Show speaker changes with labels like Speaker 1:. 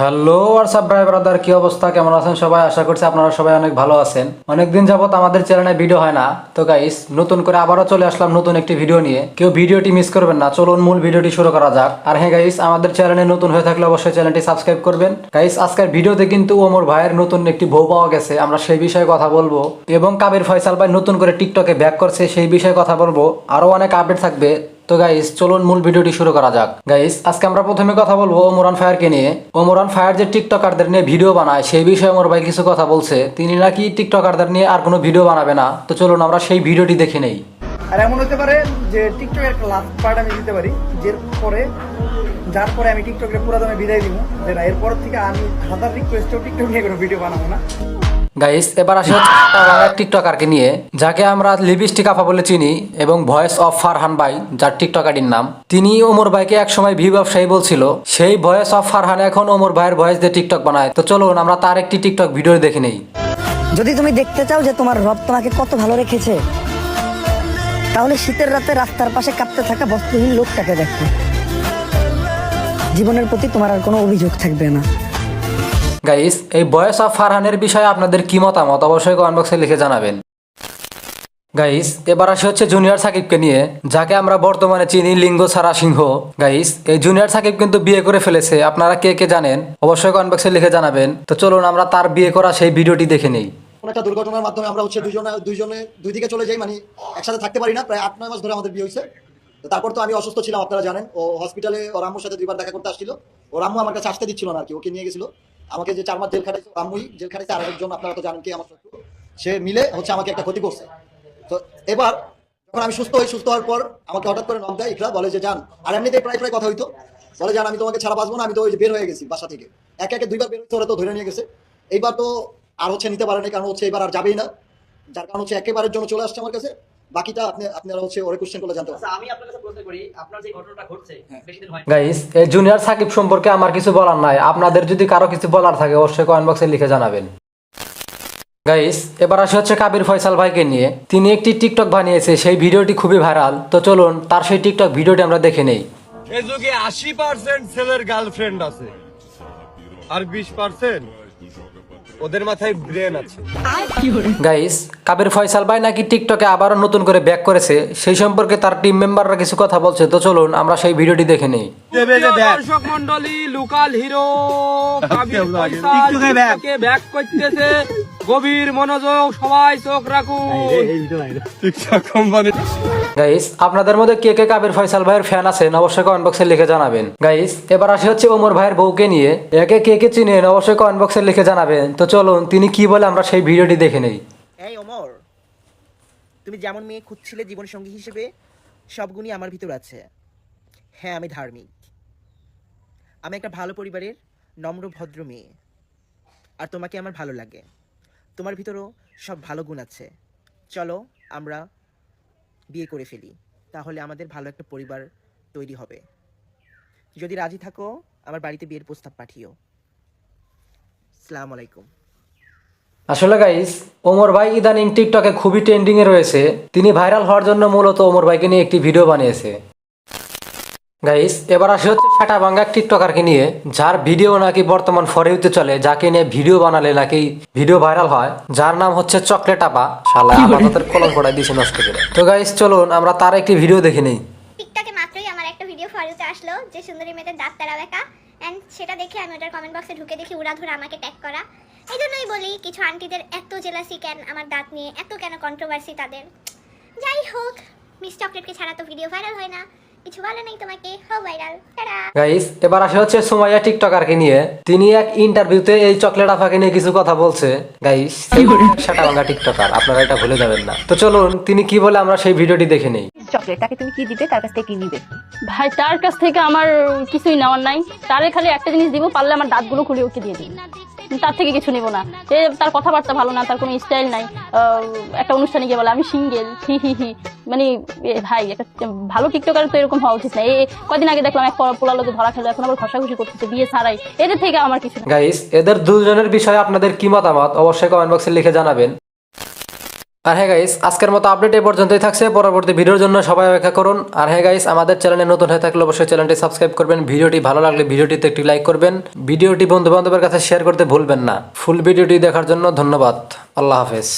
Speaker 1: Hello WhatsApp ভাই brother কি অবস্থা? কেমন আছেন সবাই? আশা করছি আপনারা সবাই অনেক ভালো আছেন। অনেকদিন যাবত আমাদের চ্যানেলে ভিডিও হয় না। তো গাইস নতুন করে আবারও চলে আসলাম নতুন একটি ভিডিও নিয়ে। কেউ ভিডিওটি মিস করবেন না। চলুন মূল ভিডিওটি শুরু করা যাক। আর হ্যাঁ গাইস আমাদের চ্যানেলে নতুন হয়ে থাকলে অবশ্যই চ্যানেলটি সাবস্ক্রাইব করবেন। গাইস আজকের ভিডিওতে কিন্তু ওমর ভাইয়ের নতুন একটি বউ পাওয়া গেছে। আমরা সেই বিষয়ে কথা বলব। এবং কাবির ফয়সাল ভাই নতুন করে টিকটকে ব্যাক করছে, সেই বিষয়ে কথা বলব। আরও অনেক আপডেট থাকবে। তো গাইস চলুন মূল ভিডিওটি শুরু করা যাক। গাইস আজকে আমরা প্রথমে কথা বলব ওমরান ফায়ারকে নিয়ে। ওমরান ফায়ার যে টিকটকারদের নিয়ে ভিডিও বানায়, সেই বিষয়ে ওমর ভাই কিছু কথা বলছে। তিনি নাকি টিকটকারদের নিয়ে আর কোনো ভিডিও বানাবে না। তো চলুন আমরা সেই ভিডিওটি দেখে নেই।
Speaker 2: আর এমন হতে পারে যে টিকটকের একটা লাস্ট পার্ট আমি দিতে পারি যে পরে যার পরে আমি টিকটকের পুরো বিদায় দিব। যে না এরপর থেকে আমি হাজার রিকোয়েস্টেও টিকটক নিয়ে কোনো ভিডিও বানাবো না।
Speaker 1: গাইস এবার আসি হচ্ছে টিকটকারকে নিয়ে, যাকে আমরা লিপস্টিক আফা বলে চিনি এবং ভয়েস অফ ফারহান ভাই, যার টিকটকারির নাম। তিনি ওমর ভাইকে একসময় ভি ব্যবসায়ী বলছিল, সেই ভয়েস অফ ফারহান এখন ওমর ভাইয়ের ভয়েস দিয়ে টিকটক বানায়। তো চলুন, আমরা তার একটি টিকটক ভিডিও দেখে নেই।
Speaker 3: যদি তুমি দেখতে চাও যে তোমার রব তোমাকে কত ভালো রেখেছে, তাহলে শীতের রাতে রাস্তার পাশে কাঁপতে থাকা বস্ত্রহীন লোকটাকে দেখো। জীবনের প্রতি তোমার আর কোনো অভিযোগ থাকবে না।
Speaker 1: গাইস এই ভয়েস অফ ফারহানের বিষয়ে আপনাদের কি মতামত? অবশ্যই কমেন্ট লিখে জানাবেন। গাইস এবার আসি হচ্ছে জুনিয়র সাকিবকে নিয়ে, যাকে আমরা বর্তমানে চিনি লিঙ্গ সারা সিংহ। গাইস এই জুনিয়র সাকিব কিন্তু বিয়ে করে ফেলেছে, আপনারা কে কে জানেন? অবশ্যই কমেন্ট লিখে জানাবেন। তো চলুন আমরা তার বিয়ে করা সেই ভিডিওটি দেখে নেই।
Speaker 4: কোনো একটা দুর্ঘটনার মাধ্যমে আমরা হচ্ছে দুজনে দুইজনে দুই দিকে চলে যাই মানে একসাথে থাকতে পারি না, প্রায় আট, নয় মাস ধরে আমাদের বিয়ে হয়েছে। তারপর তো আমি অসুস্থ ছিলাম, আপনারা জানেন। ও হসপিটালে ওর আম্মুর সাথে দুইবার দেখা করতে আসছিল। ওর আম্মু আমার কাছে আসতে দিচ্ছিল না আর কি, ওকে নিয়ে গেছিল। আমাকে যে চার মাস জেল খাটাইছে আম্মুই জেল খাটাইছে, আর একজন আপনারা তো জানেন কি আমার শত্রু সে মিলে হচ্ছে আমাকে একটা ক্ষতি করছে। তো এবার যখন আমি সুস্থ হই, সুস্থ হওয়ার পর আমাকে হঠাৎ করে নক দেয় ইকরা বলে যে যান আর এমনিতে প্রায় প্রায় কথা হইতো। বলে যান আমি তোমাকে ছাড়া বাঁচবো না, আমি তো ওই যে বের হয়ে গেছি বাসা থেকে। একে একে দুইবার বের হচ্ছে ওরা তো ধরে নিয়ে গেছে। এইবার তো আর হচ্ছে নিতে পারেনি, কারণ হচ্ছে এবার আর যাবেই না। যার কারণ হচ্ছে একেবারের জন্য চলে আসছে আমার কাছে। বাকিটা আপনি আপনারা হচ্ছে ওরে কোশ্চেন করলে জানতে পারবেন।
Speaker 5: আচ্ছা আমি আপনার কাছে প্রশ্ন করি আপনার যে ঘটনাটা ঘটছে বেশি দিন হয়
Speaker 1: গাইস এই জুনিয়র সাকিব সম্পর্কে আমার কিছু বলার নাই। আপনাদের যদি কারও কিছু বলার থাকে অবশ্যই কমেন্ট বক্সে লিখে জানাবেন। গাইস এবার আসি হচ্ছে কাবির ফয়সাল ভাইকে নিয়ে। তিনি একটি টিকটক বানিয়েছে সেই ভিডিওটি খুবই ভাইরাল তো চলুন তার সেই টিকটক ভিডিওটি আমরা দেখে নেই।
Speaker 6: এ যুগে আশি পার্সেন্ট ছেলের গার্লফ্রেন্ড আছে। আর বিশ পার্সেন্ট ওদের মাথায় ব্রেন আছে।
Speaker 1: গাইস কাবির ফয়সাল ভাই নাকি টিকটকে আবারও নতুন করে ব্যাক করেছে সেই সম্পর্কে তার টিম মেম্বাররা কিছু কথা বলছে তো চলুন আমরা সেই ভিডিওটি দেখে নেই।
Speaker 7: দর্শক মন্ডলী লোকাল হিরো কে ব্যাক। করতেছে। গভীর মনোযোগ সবাই চোখ রাখুন।
Speaker 6: টিকটক কোম্পানি
Speaker 1: গাইস আপনাদের মধ্যে কে কে কাবির ফয়সাল ভাইয়ের ফ্যান আছেন অবশ্যই কমেন্ট বক্সে লিখে জানাবেন। গাইস এবার আসি হচ্ছে ওমর ভাইয়ের বউকে নিয়ে। একে কে কে চিনেন অবশ্যই কমেন্ট বক্সে লিখে জানাবেন। তো চলুন তিনি কি বলে আমরা সেই ভিডিওটি দেখে নেই।
Speaker 8: এই অমর তুমি যেমন মেয়ে খুঁজছিলে জীবনসঙ্গী হিসেবে সব গুণই আমার ভিতর আছে। হ্যাঁ আমি ধার্মিক। আমি একটা ভালো পরিবারের নম্র ভদ্র মেয়ে। আর তোমাকে আমার ভালো লাগে। তোমার ভিতরও সব ভালো গুণ আছে। চলো, আমরা বিয়ে করে ফেলি। তাহলে আমাদের ভালো একটা পরিবার তৈরি হবে। যদি রাজি থাকো, আমার বাড়িতে বিয়ের প্রস্তাব পাঠিও। সালাম আলাইকুম
Speaker 1: আসলে গাইস ওমর ভাই ইদানিং টিকটকে খুবই ট্রেন্ডিং এ রয়েছে। তিনি ভাইরাল হওয়ার জন্য মূলত ওমর ভাইকে নিয়ে একটি ভিডিও বানিয়েছে। গাইস এবার আসে হচ্ছে সেটা বাঙ্গা টিকটকারকে নিয়ে যার ভিডিও নাকি বর্তমান ফরেউতে চলে যাকে নিয়ে ভিডিও বানালে নাকি ভিডিও ভাইরাল হয় যার নাম হচ্ছে চকলেট আপা। শালা আমাদের কলম পড়াই দিয়েছে নষ্ট করে। তো গাইস চলুন আমরা তার একটি ভিডিও দেখে নেই।
Speaker 9: টিকটকে মাত্রই আমার একটা ভিডিও ফলোতে আসলো যে সুন্দরী মেয়েদের দাঁত তারা বেঁকা অ্যান্ড সেটা দেখে আমি ওটার কমেন্ট বক্সে ঢুকে দেখি উড়া ধরে আমাকে ট্যাগ করা। এই জন্যই বলি কিছু আন্টিদের এত জেলাসি কেন আমার দাঁত নিয়ে? এত কেন কন্ট্রোভার্সি তাদের? যাই হোক মিস চকলেটকে ছাড়া তো ভিডিও ভাইরাল হয় না। কিছু বলে নেই তোমাকে হো ভাইরাল
Speaker 1: গাইস এবার আসে হচ্ছে সুমাইয়া টিকটকারকে নিয়ে। তিনি এক ইন্টারভিউতে এই চকলেট আফাকে নিয়ে কিছু কথা বলছে। গাইস সেটা বাংলা টিকটকার আপনারা এটা ভুলে যাবেন না। তো চলুন তিনি কি বলে আমরা সেই ভিডিওটি দেখে নেই।
Speaker 10: চকলেট তাকে তুমি কি দিবে? তার কাছ থেকে কি নিবে?
Speaker 11: ভাই তার কাছ থেকে আমার কিছুই নেওয়ার নাই। তারে খালি একটা জিনিস দিব পারলে আমার দাঁতগুলো খুলে ওকে দিয়ে দিই। তার থেকে কিছু নিব না। সে তার কথাবার্তা ভালো না তার কোনো স্টাইল নাই। আহ, একটা অনুষ্ঠানে গিয়ে বলে আমি সিঙ্গেল হি হি হি। মানে ভাই একটা ভালো টিকটকার তো এরকম হওয়া উচিত না। এই কদিন আগে দেখলাম এক পোলা লোকে ধরা খেলো, এখন আবার ঘষাঘষি করতেছে, বিয়ে ছাড়াই। এদের থেকে আমার কিছু
Speaker 1: গাইস এদের দুজনের বিষয়ে আপনাদের কি মতামত? অবশ্যই কমেন্ট বক্সে লিখে জানাবেন। আর হ্যাঁ গাইস আজকের মতো আপডেট এ পর্যন্তই থাকছে। পরবর্তী ভিডিওর জন্য সবাই অপেক্ষা করুন। আর হ্যাঁ গাইস আমাদের চ্যানেলে নতুন হয়ে থাকলে অবশ্যই চ্যানেলটি সাবস্ক্রাইব করবেন। ভিডিওটি ভালো লাগলে ভিডিওটিতে একটি লাইক করবেন। ভিডিওটি বন্ধু বান্ধবের কাছে শেয়ার করতে ভুলবেন না। ফুল ভিডিওটি দেখার জন্য ধন্যবাদ। আল্লাহ হাফেজ।